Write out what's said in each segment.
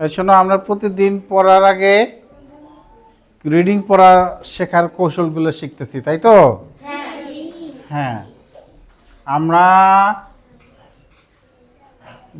এই শোনো আমরা প্রতিদিন পড়ার আগে রিডিং পড়া শেখার কৌশলগুলো শিখতেছি তাই তো? হ্যাঁ। আমরা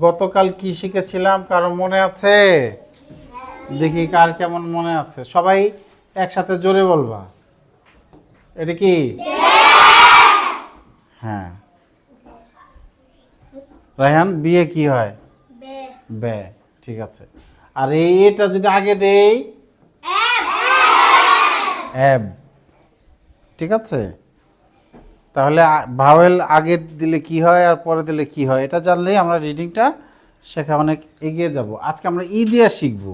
গতকাল কি শিখেছিলাম কারও মনে আছে? দেখি কার কেমন মনে আছে। সবাই একসাথে জোরে বলবা। এটা কি? হ্যাঁ। রায়হান বিয়ে কি হয়? বে। ঠিক আছে। আর এটা যদি আগে দেই? অ্যাব। ঠিক আছে? তাহলে ভাওয়েল আগে দিলে কি হয় আর পরে দিলে কি হয়? এটা জানলেই আমরা রিডিংটা শেখা অনেক এগিয়ে যাব। আজকে আমরা ই দিয়া শিখব।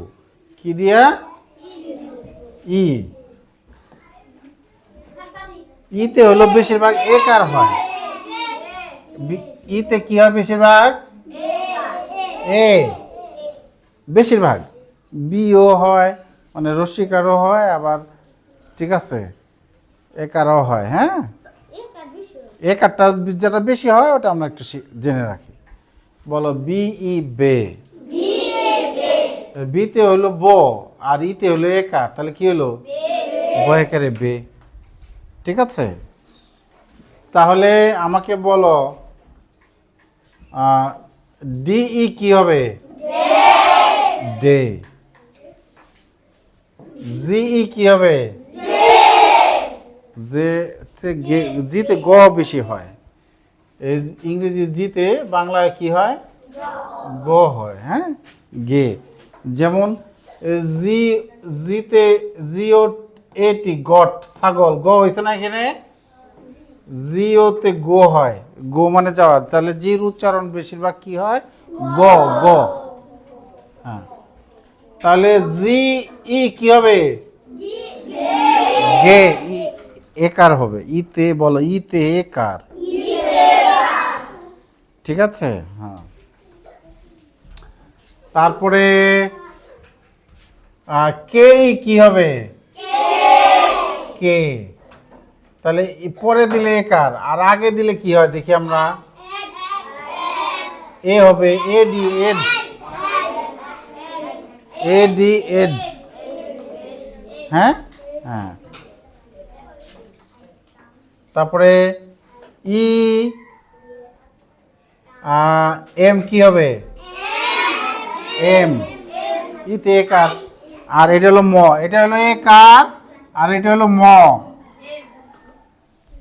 কি দিয়া? ই। ইতে হলো বেশিরভাগ একার হয়। ইতে কি হয় বেশিরভাগ? এ। বেশিরভাগ বিও হয় মানে রসিকারও হয়, আবার ঠিক আছে, একারও হয় হ্যাঁ? এ কারটা যেটা বেশি হয়, ওটা আমরা একটু জেনে রাখি। বলো বি ই বে। বিতে হলো ব, আর ইতে হলো একার। তাহলে কি হলো ব একারে বে। ঠিক আছে? তাহলে আমাকে বলো ডিই কি হবে? ডে ই কি হবে? যে জিতে গ বেশি হয়। এই ইংরেজি জিতে বাংলায় কি হয়? গ হয় হ্যাঁ? গে। যেমন, জি, জিতে, জিও এটি গট, ছাগল। গ হয়েছে না এখানে? জিওতে গো হয়। গো মানে যাওয়া। তাহলে জির উচ্চারণ বেশিরভাগ কি হয়? গ গ। হ্যাঁ। তাহলে জি, ই কি হবে? গে, ই, একার হবে। ইতে বলো, ইতে একার। ঠিক আছে? হ্যাঁ। তারপরে কে কি হবে? কে। তাহলে পরে দিলে একার, আর আগে দিলে কি হয়? দেখি আমরা। এ হবে, A D ed A D ed হ্যাঁ? হ্যাঁ। তারপরে ই এম কি হবে? এম ইতে একার আর এটা হলো ম। এটা হলো একার আর এটা হলো ম।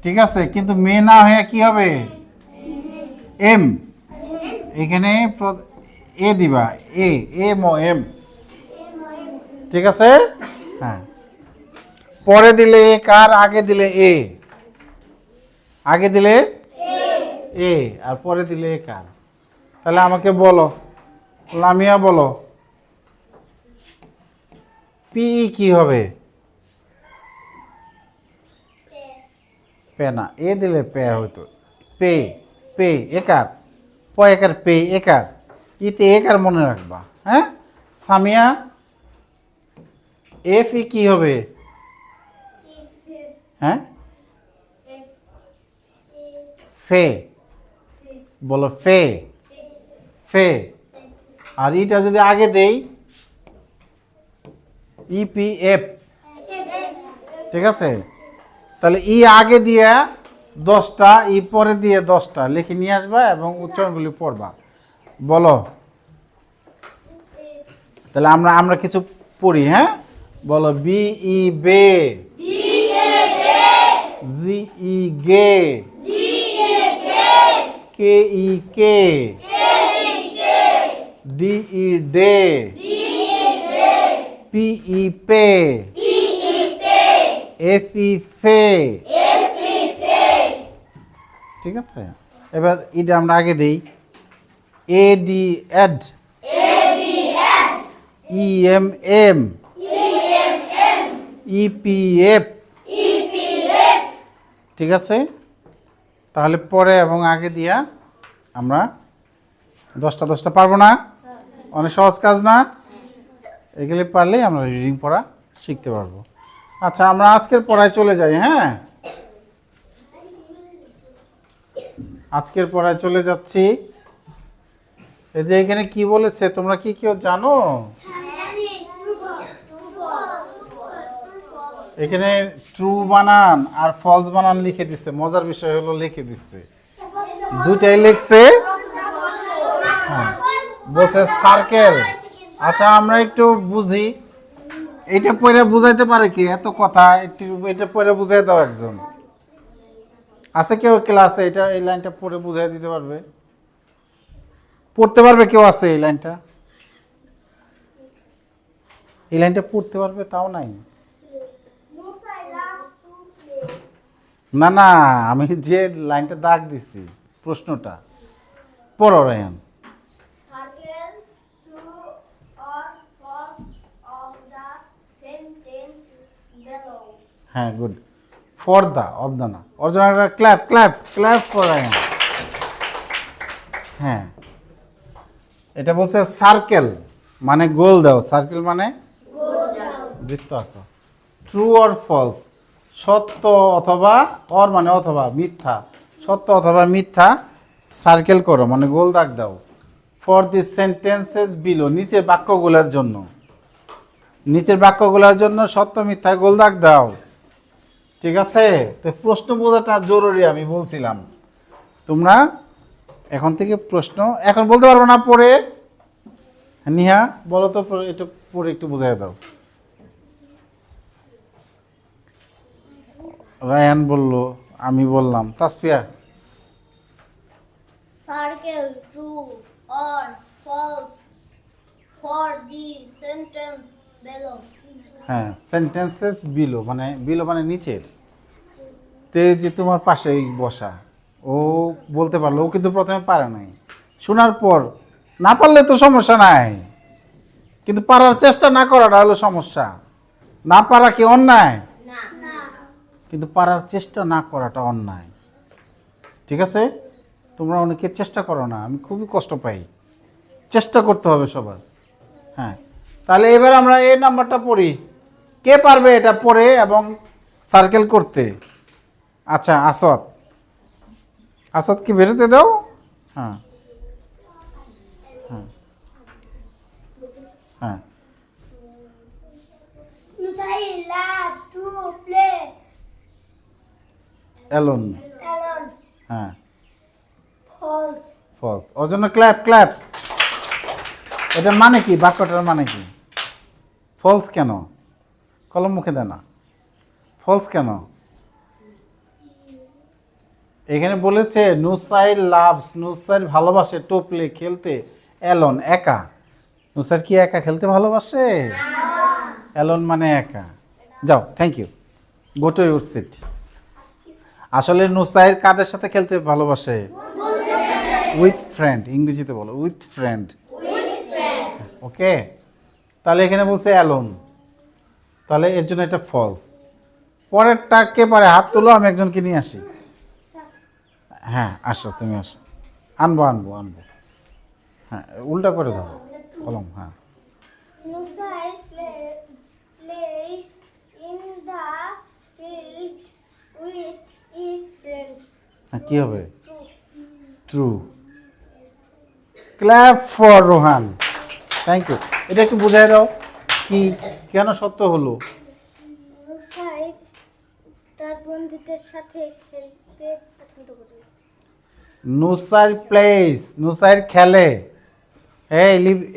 ঠিক আছে? কিন্তু মে না হয়ে কি হবে? এম এখানে এ দিবা। এ এম ও এম ঠিক আছে? হ্যাঁ। পরে দিলে এ, কার? আগে দিলে এ। আগে দিলে এ। আর পরে দিলে এ কার? তাহলে আমাকে বলো। লামিয়া, বলো। পি কি হবে? পে না, এ দিলে পে হইতো। পে পে একার প একার পে একার ইতে একার মনে রাখবা হ্যাঁ? সামিয়া এফ ই কি হবে? হ্যাঁ? ফে। বলো ফে। ফে। আর ইটা যদি আগে দেই? ইপিএফ ঠিক আছে? তাহলে ই আগে দিয়ে দশটা, ই পরে দিয়ে দশটা। লিখে নিয়ে আসবা এবং উচ্চারণগুলি পড়বা। বলো। তাহলে আমরা আমরা কিছু পড়ি হ্যাঁ? বলো B E be G E ge K E ke D E de P E pe F E fe ঠিক আছে? এবার এটা আমরা আগে দিই। A D ed E M M EPF ঠিক আছে? তাহলে পরে এবং আগে দিয়া আমরা দশটা দশটা পারব না? অনেক সহজ কাজ না? এগুলি পারলেই আমরা রিডিং পড়া শিখতে পারব। আচ্ছা আমরা আজকের পড়ায় চলে যাই হ্যাঁ? আজকের পড়ায় চলে যাচ্ছি। এই যে এখানে কি বলেছে, তোমরা কি কেউ জানো? এখানে ট্রু বানান আর ফলস বানান লিখে দিচ্ছে মজার বিষয় হলো লিখে দিচ্ছে দুটাই লিখছে। হ্যাঁ। বলছে সার্কেল আচ্ছা আমরা একটু বুঝি। এটা পড়ে বুঝাইতে পারে কি? এত কথা এটা পড়ে বুঝাই দাও একজন। আছে কেউ ক্লাসে এটা, এই লাইনটা পড়ে বুঝাই দিতে পারবে? পড়তে পারবে কেউ আছে এই লাইনটা? এই লাইনটা পড়তে পারবে? তাও নাই। না না আমি যে লাইনটা দাগ দিছি প্রশ্নটা। পড়ো রায়ান. হ্যাঁ good for the of the না। অর্জন clap clap clap for Ryan হ্যাঁ। এটা বলছে সার্কেল মানে গোল দাও। সার্কেল মানে বৃত্ত আঁকো। ট্রু অর ফলস সত্য অথবা অর মানে অথবা, মিথ্যা। সত্য অথবা মিথ্যা সার্কেল করো মানে গোল দাগ দাও। ফর দি সেন্টেন্সেস বিলো নিচের বাক্যগুলোর জন্য। নিচের বাক্যগুলোর জন্য সত্য, মিথ্যা, গোল দাগ দাও। ঠিক আছে? তো প্রশ্ন বোঝাটা জরুরি আমি বলছিলাম। তোমরা এখন থেকে প্রশ্ন, এখন বলতে পারব না পড়ে নিহা, বলো তো পরে একটু পরে একটু বোঝাই দাও। রায়ান বলল আমি বললাম Taspia Circle true or false for the sentence below. হ্যাঁ সেন্টেন্সেস বিলো মানে বিলো মানে নিচের। তে যে তোমার পাশেই বসা ও বলতে পারল ও কিন্তু প্রথমে পারে নাই। শোনার পর না পারলে তো সমস্যা নাই। কিন্তু পারার চেষ্টা না করাটা হলো সমস্যা। না পারা কি অন্যায়? কিন্তু পারার চেষ্টা না করাটা অন্যায়। ঠিক আছে? তোমরা অনেকে চেষ্টা করো না, আমি খুবই কষ্ট পাই। চেষ্টা করতে হবে সবার। হ্যাঁ। তাহলে এবার আমরা এই নাম্বারটা পড়ি। কে পারবে এটা পড়ে এবং সার্কেল করতে? আচ্ছা আসদ। আসদ কি বেরোতে দাও? হ্যাঁ। হ্যাঁ। হ্যাঁ। Alone. হ্যাঁ। False. ফলস। ওর জন্য ক্ল্যাপ ক্ল্যাপ। এটার মানে কি? বাক্যটার মানে কি? ফলস কেন? কলম মুখে দেয় না। ফলস কেন? এখানে বলেছে নুসাইল লাভস নুসাইল ভালোবাসে টোপলে খেলতে অ্যালন একা। নুসাইল কি একা খেলতে ভালোবাসে? অ্যালন মানে একা। যাও thank you go to your seat আসলে নুসাইল কাদের সাথে খেলতে ভালোবাসে? উইথ ফ্রেন্ড ইংরেজিতে বলো। উইথ ফ্রেন্ড ওকে তাহলে এখানে বলছে অ্যালোন। তাহলে এর জন্য এটা ফলস পরেরটা কে পারে হাত তুলো, আমি একজনকে নিয়ে আসি। হ্যাঁ আসো, তুমি আসো। আনব আনব আনব। হ্যাঁ উল্টা করে ধরো কলম হ্যাঁ। plays in the his friends. হ্যাঁ কী হবে? True clap for Rohan thank you এটা একটু বুঝাই দাও কি কেন সত্য হলো? তার বন্ধুদের সাথে খেলতে পছন্দ করে নুসাইর প্লেস নুসাইর খেলে।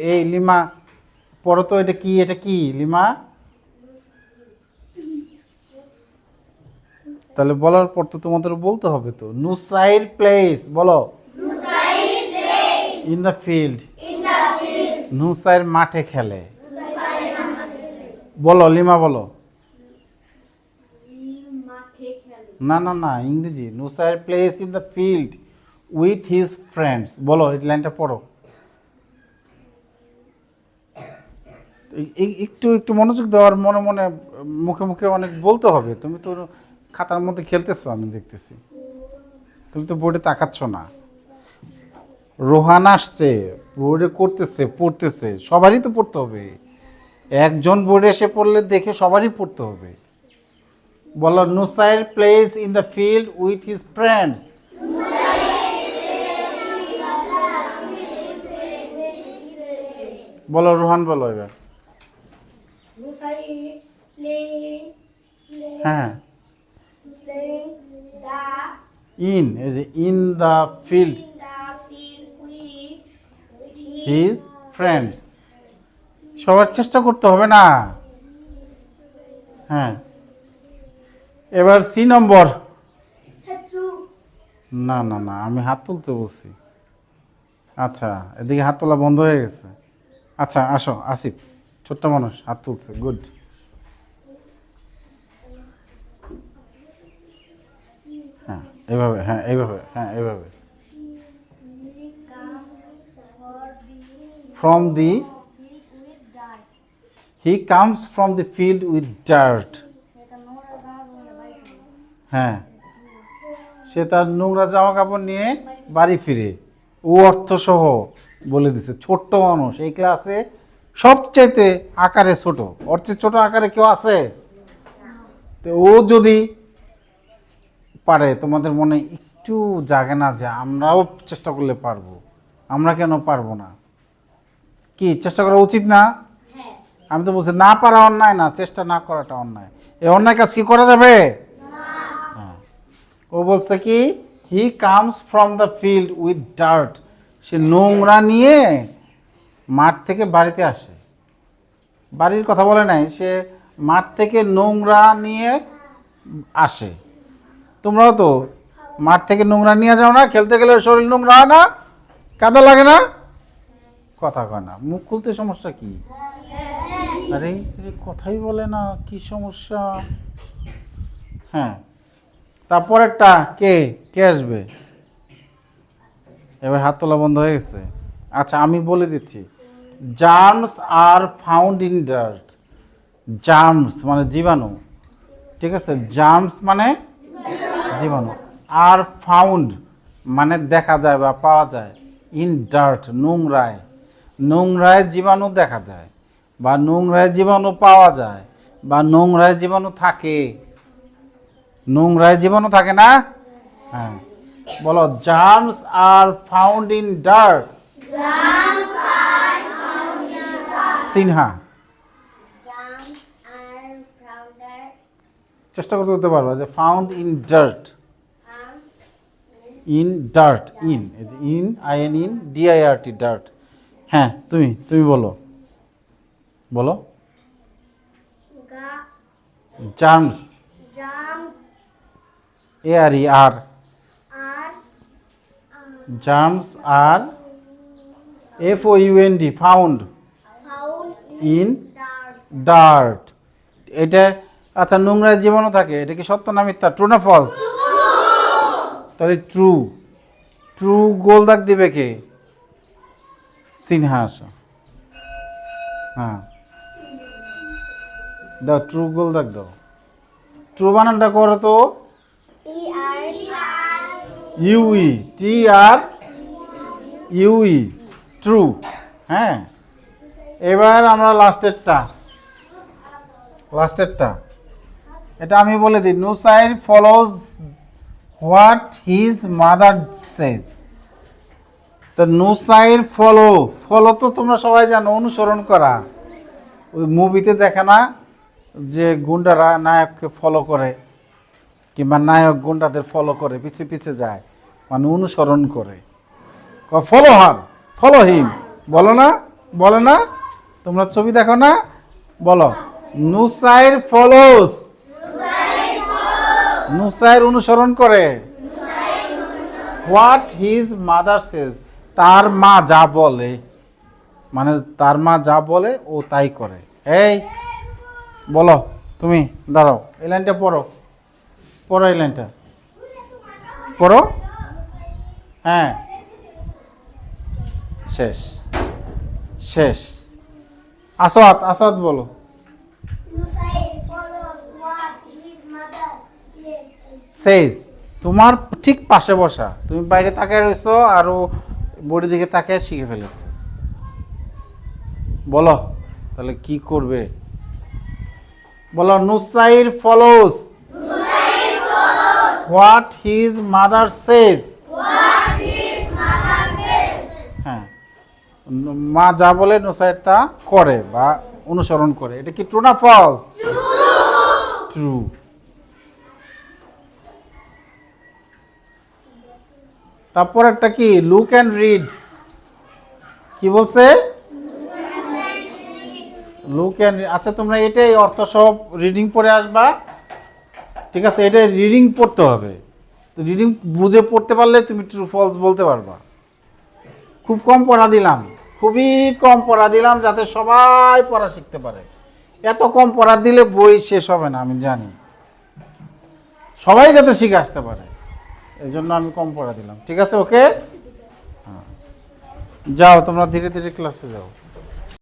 এই লিমা পড়ো তো এটা কি এটা কি? লিমা? তাহলে বলার পর তো তোমাদের বলতে হবে তো। নুসাইল প্লেস, বলো। ইন দ্য ফিল্ড নুসাইর মাঠে খেলে। বলো, লিমা, বলো। না না না, ইংরেজি। Nusair places in the field with his friends বলো, এই লাইনটা পড়ো। একটু একটু মনোযোগ দেওয়ার মনে মনে, মুখে মুখে অনেক বলতে হবে। তুমি তো খাতার মধ্যে খেলতেছো আমি দেখতেছি। তুমি তো বোর্ডে তাকাচ্ছ না। রোহান আসছে বোর্ডে করতেছে পড়তেছে সবারই তো পড়তে হবে। একজন বোর্ডে এসে পড়লে দেখে সবারই পড়তে হবে। বলো Nusail places in the field with his friends বলো রোহান বলো এবার। হ্যাঁ। ইন এই যে in the field in the field with with his his friends সবার চেষ্টা করতে হবে না। হ্যাঁ। এবার সি নম্বর। না না না আমি হাত তুলতে বলছি। আচ্ছা এদিকে হাত তোলা বন্ধ হয়ে গেছে। আচ্ছা আসো আসিফ ছোট্ট মানুষ হাত তুলছে গুড হ্যাঁ এইভাবে হ্যাঁ এইভাবে হ্যাঁ এইভাবে from the he comes from the field with dirt হ্যাঁ। সে তার নোংরা জামা কাপড় নিয়ে বাড়ি ফিরে। ও অর্থ সহ বলে দিছে, ছোট্ট মানুষ, এই ক্লাসে সবচাইতে আকারে ছোট। চেয়ে ছোট আকারে কেউ আছে? তো ও যদি পারে তোমাদের মনে একটু জাগে না যে আমরাও চেষ্টা করলে পারব? আমরা কেন পারব না? কি চেষ্টা করা উচিত না? হ্যাঁ। আমি তো বলছি না পারা অন্যায় না চেষ্টা না করাটা অন্যায়। এই অন্যায় কাজ কি করা যাবে? হ্যাঁ। ও বলছে কি he comes from the field with dirt সে নোংরা নিয়ে মাঠ থেকে বাড়িতে আসে। বাড়ির কথা বলে নাই সে মাঠ থেকে নোংরা নিয়ে আসে। তোমরাও তো মাঠ থেকে নোংরা নিয়ে যাও না, খেলতে গেলে শরীর নোংরা হয় না, কাদা লাগে না? কথা কয় না, মুখ খুলতে সমস্যা কি? আরে কথাই বলে না, কি সমস্যা? হ্যাঁ তারপরেরটা কে কে আসবে? এবার হাত তোলা বন্ধ হয়ে গেছে। আচ্ছা আমি বলে দিচ্ছি germs are found in dirt germs মানে জীবাণু, ঠিক আছে? জার্মস মানে জীবাণু। আর ফাউন্ড মানে দেখা যায় বা পাওয়া যায় ইন ডার্ট নোংরায়। নোংরায় জীবাণু দেখা যায় বা নোংরায় জীবাণু পাওয়া যায় বা নোংরায় জীবাণু থাকে। নোংরায় জীবাণু থাকে না? হ্যাঁ। বলো germs are found in dirt Sinha germs are powder চেষ্টা করতে করতে পারব যে found in dirt in dirt in in I N in D I R T dirt হ্যাঁ তুমি তুমি বলো। বলো। Germs A R E are germs are F O U N D found in dirt এটা আচ্ছা নোংরায় জীবাণু থাকে, এটা কি সত্য না মিথ্যা? ট্রু না ফলস তাহলে ট্রু ট্রু গোল দাগ দিবে কে? সিনহাস হ্যাঁ। দাও ট্রু গোল দাগ দাও। ট্রু বানানটা করো তো। U E T R U E true হ্যাঁ। এবার আমরা লাস্টেরটা লাস্টেরটা এটা আমি বলে দিই। Nusair follows what his mother says. তো নুসাইর ফলো ফলো তো তোমরা সবাই জানো, অনুসরণ করা। ওই মুভিতে দেখে না যে গুন্ডারা নায়ককে ফলো করে, কিংবা নায়ক গুন্ডাদের ফলো করে, পিছে পিছে যায় মানে অনুসরণ করে। Follow her follow him. বলো না বলো না, তোমরা ছবি দেখো না, বলো। নুসাইর ফলোস নুসাইর অনুসরণ করে। হোয়াট হিজ মাদার সেজ তার মা যা বলে মানে তার মা যা বলে, ও তাই করে। এই, বলো, তুমি, দাঁড়াও, এই লাইনটা পড়ো। পড়ো এই লাইনটা। পড়ো। হ্যাঁ। শেষ। শেষ। আসাদ আসাদ বলো। সেজ তোমার ঠিক পাশে বসা। তুমি বাইরে তাকায় রয়েছো আর ও বডি দিকে তাকায় শিখে ফেলেছে। বলো তাহলে কি করবে? বলো Nusair follows. What his mother says? হ্যাঁ মা যা বলে নুসাইর তা করে বা অনুসরণ করে। এটা কি ট্রু না ফলস ট্রু তারপর একটা কি? লুক অ্যান্ড রিড কি বলছে? লুক অ্যান্ড আচ্ছা তোমরা এটাই অর্থ সব রিডিং পড়ে আসবা। ঠিক আছে এটা রিডিং পড়তে হবে। তো রিডিং বুঝে পড়তে পারলে তুমি ট্রু ফলস বলতে পারবা। খুব কম পড়া দিলাম। খুবই কম পড়া দিলাম যাতে সবাই পড়া শিখতে পারে। এত কম পড়া দিলে বই শেষ হবে না, আমি জানি। সবাই যাতে শিখে আসতে পারে। এই জন্য আমি কম পড়া দিলাম। ঠিক আছে ওকে হ্যাঁ। যাও, তোমরা ধীরে ধীরে ক্লাসে যাও।